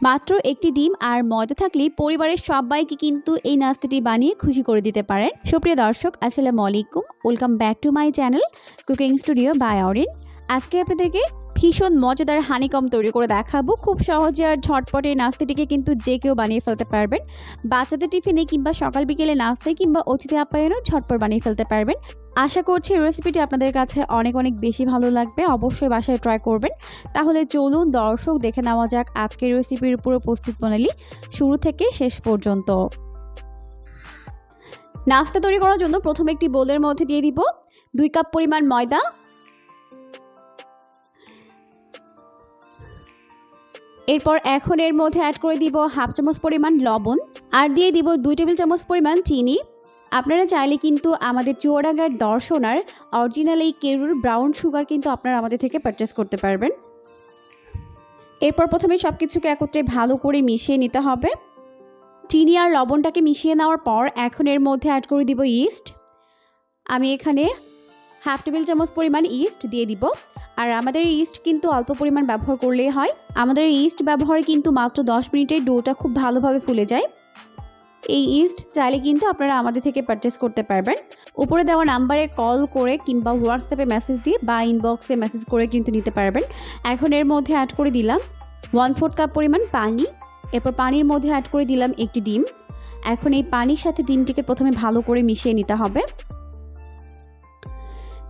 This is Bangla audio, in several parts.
মাত্র একটি ডিম আর ময়দা থাকলে পরিবারের সবাইকে কিন্তু এই নাস্তাটি বানিয়ে খুশি করে দিতে পারেন। সুপ্রিয় দর্শক, আসসালামু আলাইকুম। Welcome back to my channel cooking studio by Orin আজকে আপনাদেরকে ভীষণ মজাদার হানিকম তৈরি করে দেখাবো। খুব সহজে আর ঝটপটে নাস্তাটিকে কিন্তু যে কেউ বানিয়ে ফেলতে পারবেন। বাচ্চাদের টিফিনে কিংবা সকাল বিকেলে নাস্তায় কিংবা অতিথি আপ্যায়নও ঝটপট বানিয়ে ফেলতে পারবেন। আশা করছি রেসিপিটি আপনাদের কাছে অনেক অনেক বেশি ভালো লাগবে। অবশ্যই বাসায় ট্রাই করবেন। তাহলে চলুন দর্শক দেখে নেওয়া যাক আজকের রেসিপির পুরো প্রস্তুত প্রণালী শুরু থেকে শেষ পর্যন্ত। নাস্তা তৈরি করার জন্য প্রথমে একটি বোলের মধ্যে দিয়ে দিব দুই কাপ পরিমাণ ময়দা এরপর এখন এর মধ্যে অ্যাড করে দিব হাফ চামচ পরিমাণ লবণ আর দিয়ে দিব দুই টেবিল চামচ পরিমাণ চিনি। আপনারা চাইলে কিন্তু আমাদের চুয়াডাঙ্গার দর্শনার অরিজিনাল এই কেরুর ব্রাউন সুগার কিন্তু আপনারা আমাদের থেকে পারচেস করতে পারবেন। এরপর প্রথমে সব কিছুকে একত্রে ভালো করে মিশিয়ে নিতে হবে। চিনি আর লবণটাকে মিশিয়ে নেওয়ার পর এখন এর মধ্যে অ্যাড করে দিব ইস্ট আমি এখানে হাফ টেবিল চামচ পরিমাণ ইস্ট দিয়ে দিব। আর আমাদের ইস্ট কিন্তু অল্প পরিমাণ ব্যবহার করলেই হয়। আমাদের ইস্ট ব্যবহারে কিন্তু মাত্র দশ মিনিটে ডোটা খুব ভালোভাবে ফুলে যায়। এই ইস্ট চাইলে কিন্তু আপনারা আমাদের থেকে পারচেস করতে পারবেন। উপরে দেওয়া নাম্বারে কল করে কিংবা হোয়াটসঅ্যাপে মেসেজ দিয়ে বা ইনবক্সে মেসেজ করে কিন্তু নিতে পারবেন। এখন এর মধ্যে অ্যাড করে দিলাম ওয়ান ফোর্থ কাপ পরিমাণ পানি। এরপর পানির মধ্যে অ্যাড করে দিলাম একটি ডিম। এখন এই পানির সাথে ডিমটিকে প্রথমে ভালো করে মিশিয়ে নিতে হবে।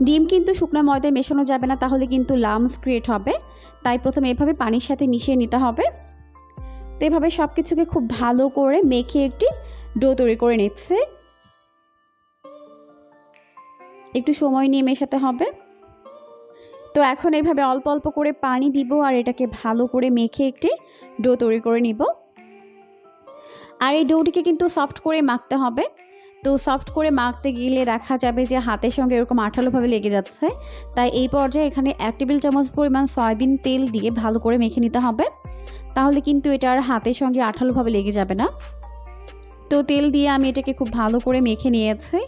ডিম কিন্তু শুকনো ময়দায় মেশানো যাবে না, তাহলে কিন্তু লামস ক্রিয়েট হবে। তাই প্রথমে এভাবে পানির সাথে মিশিয়ে নিতে হবে। তো এভাবে সব কিছুকে খুব ভালো করে মেখে একটি ডো তৈরি করে নিচ্ছে। একটু সময় নিয়ে মেশাতে হবে। তো এখন এইভাবে অল্প অল্প করে পানি দিব আর এটাকে ভালো করে মেখে একটি ডো তৈরি করে নিব। আর এই ডোটিকে কিন্তু সফট করে মাখতে হবে। তো সফট করে মাখতে গেলে দেখা যাবে যে হাতের সঙ্গে এরকম আঠালোভাবে লেগে যাচ্ছে। তাই এই পর্যায়ে এখানে এক টেবিল চামচ পরিমাণ সয়াবিন তেল দিয়ে ভালো করে মেখে নিতে হবে। তাহলে কিন্তু এটা আর হাতের সঙ্গে আঠালোভাবে লেগে যাবে না। তো তেল দিয়ে আমি এটাকে খুব ভালো করে মেখে নিয়েছি।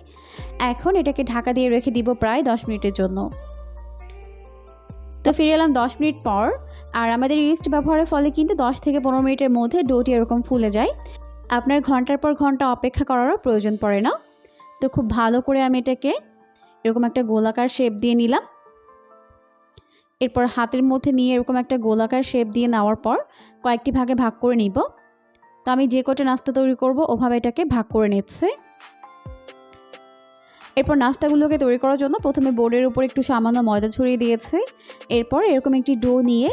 এখন এটাকে ঢাকা দিয়ে রেখে দিব প্রায় দশ মিনিটের জন্য। তো ফিরে এলাম দশ মিনিট পর। আর আমাদের ইস্ট ব্যবহারের ফলে কিন্তু দশ থেকে পনেরো মিনিটের মধ্যে ডোটি এরকম ফুলে যায়। আপনার ঘণ্টার পর ঘণ্টা অপেক্ষা করারও প্রয়োজন পড়ে না। তো খুব ভালো করে আমি এটাকে এরকম একটা গোলাকার শেপ দিয়ে নিলাম। এরপর হাতের মধ্যে নিয়ে এরকম একটা গোলাকার শেপ দিয়ে নেওয়ার পর কয়েকটি ভাগে ভাগ করে নিব। তো আমি যে কটা নাস্তা তৈরি করব ওভাবে এটাকে ভাগ করে নিচ্ছে। এরপর নাস্তাগুলোকে তৈরি করার জন্য প্রথমে বোর্ডের উপর একটু সামান্য ময়দা ছড়িয়ে দিয়েছে। এরপর এরকম একটি ডো নিয়ে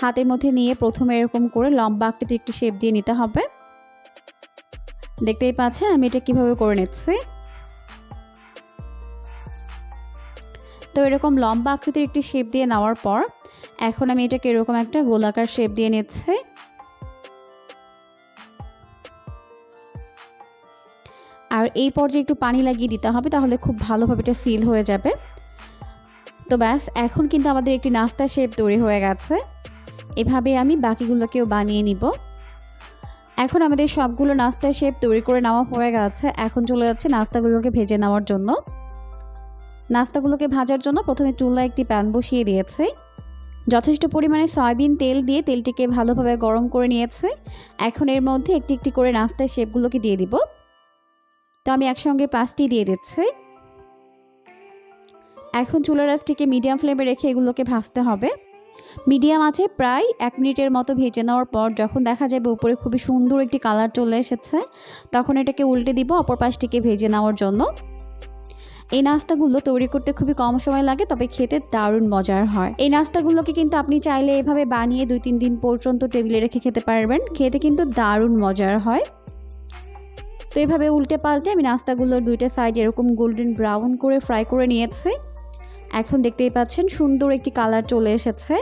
হাতের মধ্যে নিয়ে প্রথমে এরকম করে লম্বা আকৃতির একটি শেপ দিয়ে নিতে হবে। দেখতেই পাচ্ছেন, আমি এটা কীভাবে করে নিচ্ছি। তো এরকম লম্বা আকৃতির একটি শেপ দিয়ে নেওয়ার পর, এখন আমি এটাকে এরকম একটা গোলাকার শেপ দিয়ে নিচ্ছি। আর এই পর্যায়ে একটু পানি লাগিয়ে দিতে হবে, তাহলে খুব ভালোভাবে এটা সিল হয়ে যাবে। তো ব্যাস, এখন কিন্তু আমাদের একটি নাস্তা শেপ তৈরি হয়ে গেছে। এভাবে আমি বাকিগুলোকেও বানিয়ে নিব। এখন আমাদের সবগুলো নাস্তার শেপ তৈরি করে নেওয়া হয়ে গেছে। এখন চলে যাচ্ছে নাস্তাগুলোকে ভেজে নেওয়ার জন্য। নাস্তাগুলোকে ভাজার জন্য প্রথমে চুলা একটি প্যান বসিয়ে দিয়েছে। যথেষ্ট পরিমাণে সয়াবিন তেল দিয়ে তেলটিকে ভালোভাবে গরম করে নিয়েছে। এখন এর মধ্যে একটি একটি করে নাস্তার শেপগুলোকে দিয়ে দিব। তো আমি একসঙ্গে পাঁচটি দিয়ে দিচ্ছি। এখন চুলার রাসটিকে মিডিয়াম ফ্লেমে রেখে এগুলোকে ভাজতে হবে। মিডিয়াম আছে, প্রায় এক মিনিটের মতো ভেজে নেওয়ার পর যখন দেখা যাবে উপরে খুবই সুন্দর একটি কালার চলে এসেছে, তখন এটাকে উল্টে দিব, অপর পাশটিকে ভেজে নেওয়ার জন্য। এই নাস্তাগুলো তৈরি করতে খুবই কম সময় লাগে, তবে খেতে দারুণ মজার হয়। এই নাস্তাগুলোকে কিন্তু আপনি চাইলে এভাবে বানিয়ে দুই তিন দিন পর্যন্ত টেবিলে রেখে খেতে পারবেন, খেতে কিন্তু দারুণ মজার হয়। তো এভাবে উল্টে পাল্টে আমি নাস্তাগুলোর দুইটা সাইড এরকম গোল্ডেন ব্রাউন করে ফ্রাই করে নিয়েছি। এখন দেখতেই পাচ্ছেন সুন্দর একটি কালার চলে এসেছে।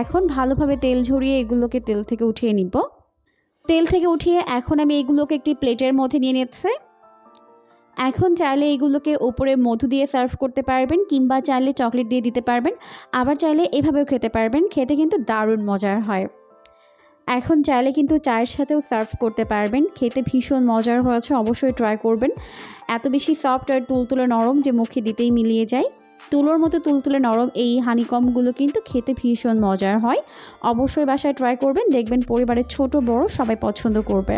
এখন ভালোভাবে তেল ঝরিয়ে এগুলোকে তেল থেকে উঠিয়ে নিব। তেল থেকে উঠিয়ে এখন আমি এগুলোকে একটি প্লেটের মধ্যে নিয়ে নিচ্ছি। এখন চাইলে এগুলোকে ওপরে মধু দিয়ে সার্ভ করতে পারবেন কিংবা চাইলে চকলেট দিয়ে দিতে পারবেন। আবার চাইলে এভাবেও খেতে পারবেন। খেতে কিন্তু দারুণ মজার হয়। এখন চাইলে কিন্তু চায়ের সাথেও সার্ভ করতে পারবেন। খেতে ভীষণ মজার হয়েছে, অবশ্যই ট্রাই করবেন। এত বেশি সফট আর তুলতুলে নরম যে মুখে দিতেই মিলিয়ে যায়। তুলোর মতো তুলতুলে নরম এই হানিকমগুলো কিন্তু খেতে ভীষণ মজার হয়। অবশ্যই বাসায় ট্রাই করবেন, দেখবেন পরিবারের ছোট বড় সবাই পছন্দ করবে।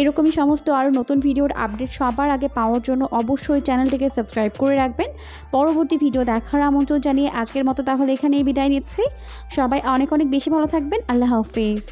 এরকমই সমস্ত আরও নতুন ভিডিওর আপডেট সবার আগে পাওয়ার জন্য অবশ্যই চ্যানেলটিকে সাবস্ক্রাইব করে রাখবেন। পরবর্তী ভিডিও দেখার আমন্ত্রণ জানিয়ে আজকের মতো তাহলে এখানেই বিদায় নিচ্ছি। সবাই অনেক অনেক বেশি ভালো থাকবেন। আল্লাহ হাফিজ।